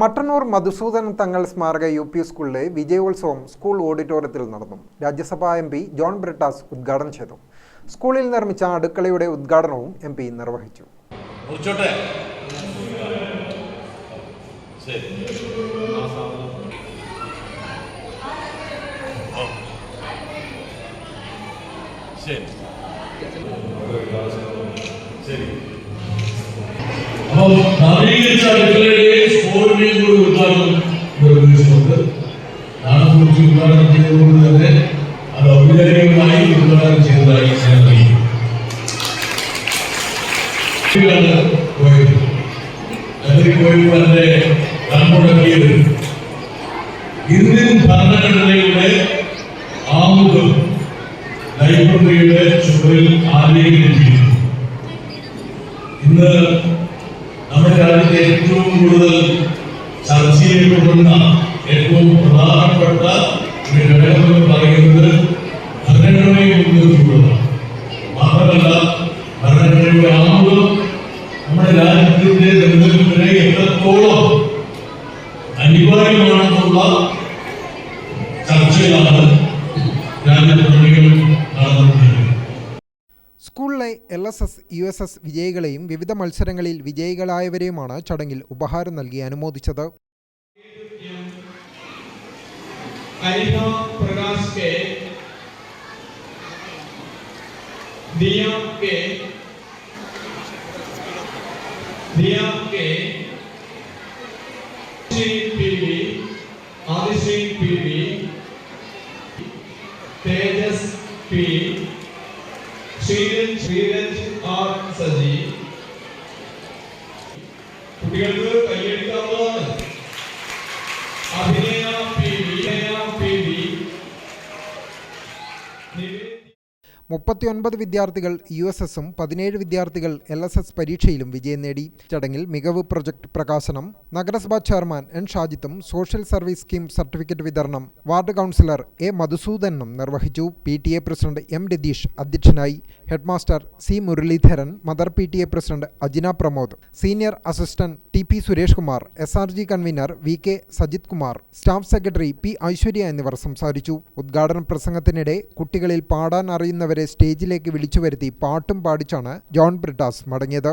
മട്ടന്നൂർ മധുസൂദനൻ തങ്ങൾ സ്മാരക U P സ്കൂളിലെ വിജയോത്സവം school ഓഡിറ്റോറിയത്തിൽ നടന്നു. Rajya Sabha M P John Brittas ഉദ്ഘാടനം ചെയ്തു. സ്കൂളിൽ നിർമ്മിച്ച അടുക്കളയുടെ ഉദ്ഘാടനവും എം പി നിർവഹിച്ചു. ശരി. അപ്പോൾ നവീകരിച്ച അടുക്കളയുടെ സ്കോറിനെയും കൂടി ഉദ്ഘാടനം നിർദ്ദേശമുണ്ട് കുറിച്ച് ഉദ്ഘാടനം ചെയ്തുകൊണ്ട് തന്നെ അത് ഔപചാരികമായി ഉദ്ഘാടനം ചെയ്തതായി ഞാൻ ഇതിലാണ് പോയത് അതിൽ പോയപ്പോൾ അതിന്റെ കൺമുടക്കിയത് ഇന്ത്യൻ ഭരണഘടനയുടെ ആമുഖം ലൈബ്രറിയുടെ ചുവരിൽ ആലേഖിച്ചിരിക്കുന്നു ഇന്ന് നമ്മുടെ രാജ്യത്തെ ഏറ്റവും കൂടുതൽ ചർച്ച ചെയ്യപ്പെടുന്ന ഏറ്റവും പ്രധാനപ്പെട്ട ഒരു ഘടകമെന്ന് പറയുന്നത് ഭരണഘടനയെ മുൻനിർത്തിയുള്ളതാണ് മാത്രമല്ല ഭരണഘടനയുടെ ആമുഖം നമ്മുടെ രാജ്യത്തിന്റെ നിലനിൽപ്പിനെ എത്രത്തോളം L S S U S S വിജയികളെയും വിവിധ മത്സരങ്ങളിൽ വിജയികളായവരെയുമാണ് ചടങ്ങിൽ ഉപഹാരം നൽകി അനുമോദിച്ചത് अरिमा प्रकाश के दिया के दिया के Shri PV Adishree PV Sreeraj Sreeraj R Saji കുട്ടികൾക്ക് കൈയടിക്കാവുന്നതാണ് Abhinaya P V Abhinaya P V Nivedi മുപ്പത്തിയൊൻപത് വിദ്യാർത്ഥികൾ യു എസ് എസും പതിനേഴ് വിദ്യാർത്ഥികൾ എൽ എസ് എസ് പരീക്ഷയിലും വിജയം നേടി. ചടങ്ങിൽ മികവ് പ്രൊജക്ട് പ്രകാശനം നഗരസഭാ ചെയർമാൻ എൻ ഷാജിത്തും സോഷ്യൽ സർവീസ് സ്കീം സർട്ടിഫിക്കറ്റ് വിതരണം വാർഡ് കൗൺസിലർ എ മധുസൂദനും നിർവഹിച്ചു. P T A president M Ratheesh അധ്യക്ഷനായി. Headmaster C Muraleedharan mother P T A president Ajina Pramod senior assistant T P Suresh Kumar S R G convener V K Sajith Kumar staff secretary P Aishwarya എന്നിവർ സംസാരിച്ചു. ഉദ്ഘാടന പ്രസംഗത്തിനിടെ കുട്ടികളിൽ പാടാൻ അറിയുന്നവരെ സ്റ്റേജിലേക്ക് വിളിച്ചു വരുത്തി പാട്ടും പാടിച്ചാണ് ജോൺ ബ്രിട്ടാസ് മടങ്ങിയത്.